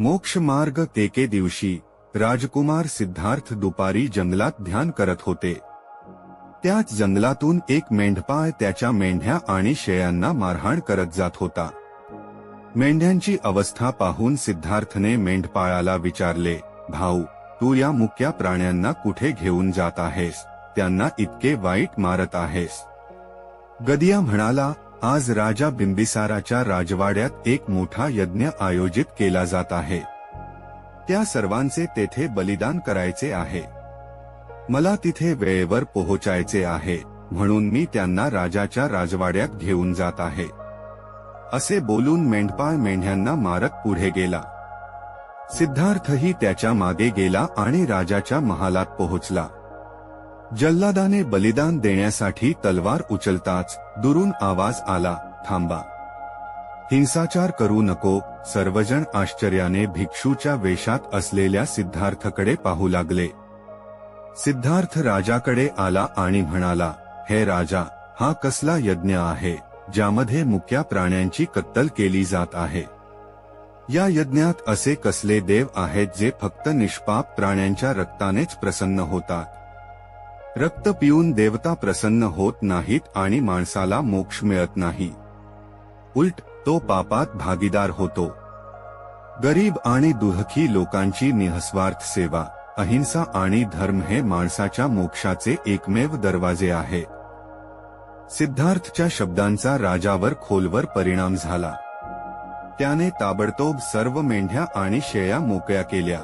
मोक्ष मार्ग तेके दिवशी राजकुमार सिद्धार्थ दुपारी जंगलात ध्यान करत होते. त्याच जंगलातून एक मेंढपाळ त्याच्या मेंढ्या आणि शेळ्यांना मारहाण करत जात होता. मेंढ्यांची अवस्था पाहून सिद्धार्थने मेंढपाळाला विचारले भाऊ तू या मुक्या प्राण्यांना कुठे घेऊन जात आहेस? त्यांना इतके वाईट मारत आहेस. गदिया म्हणाला आज राजा बिंबिसाराच्या राजवाड्यात एक मोठा यज्ञ आयोजित केला जात आहे. त्या सर्वांचे तेथे बलिदान करायचे आहे. मला तिथे वेळेवर पोहोचायचे आहे म्हणून मी त्यांना राजाच्या राजवाड्यात घेऊन जात आहे. असे बोलून मेंढपाळ मेंढ्यांना मारत पुढे गेला. सिद्धार्थही त्याच्यामागे गेला आणि राजाच्या महालात पोहोचला. जल्लादाने बलिदान देण्यासाठी तलवार उचलताच दुरून आवाज आला थांबा. हिंसाचार करू नको सर्वजण आश्चर्याने भिक्षूच्या वेशात असलेल्या सिद्धार्थकडे पाहू लागले. सिद्धार्थ राजाकडे आला आणि म्हणाला हे राजा हा कसला यज्ञ आहे ज्यामध्ये मुक्या प्राण्यांची कत्तल केली जात आहे? या यज्ञात असे कसले देव आहेत जे फक्त निष्पाप प्राण्यांच्या रक्तानेच प्रसन्न होतात? रक्त पिऊन देवता प्रसन्न होत नाहीत आणि माणसाला मोक्ष मिळत नाही. उलट तो पापात भागीदार होतो. गरीब आणि दुःखी लोकांची निःस्वार्थ सेवा अहिंसा आणि धर्म हे माणसाच्या मोक्षाचे एकमेव दरवाजे आहे. सिद्धार्थच्या शब्दांचा राजावर खोलवर परिणाम झाला. त्याने ताबडतोब सर्व मेंढ्या आणि शेळ्या मोकळ्या केल्या.